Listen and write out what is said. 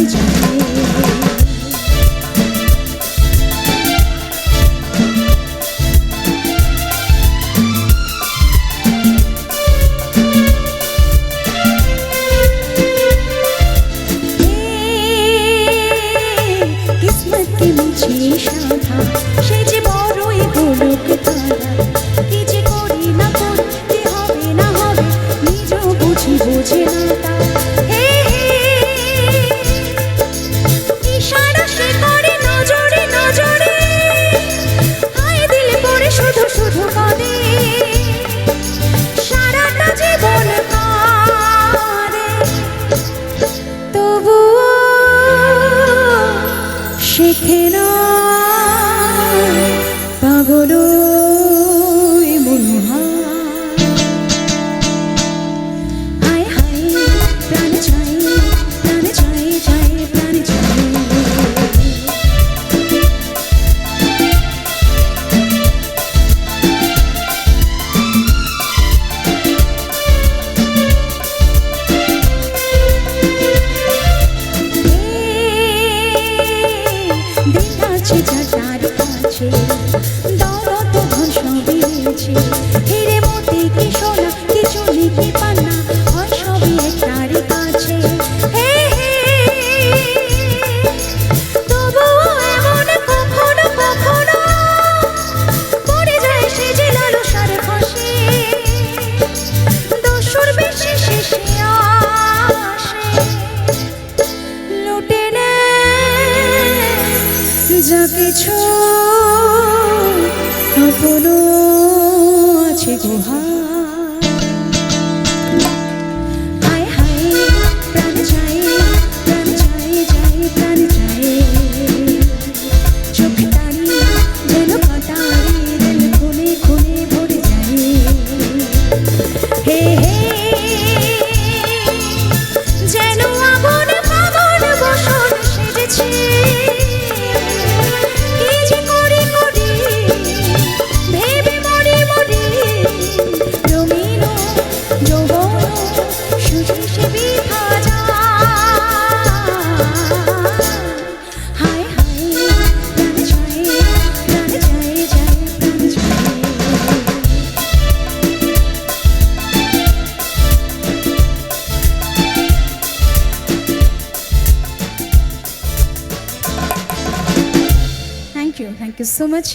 一 না। পাগল আছে যার কিছু আপন আছে গুহা। you so much.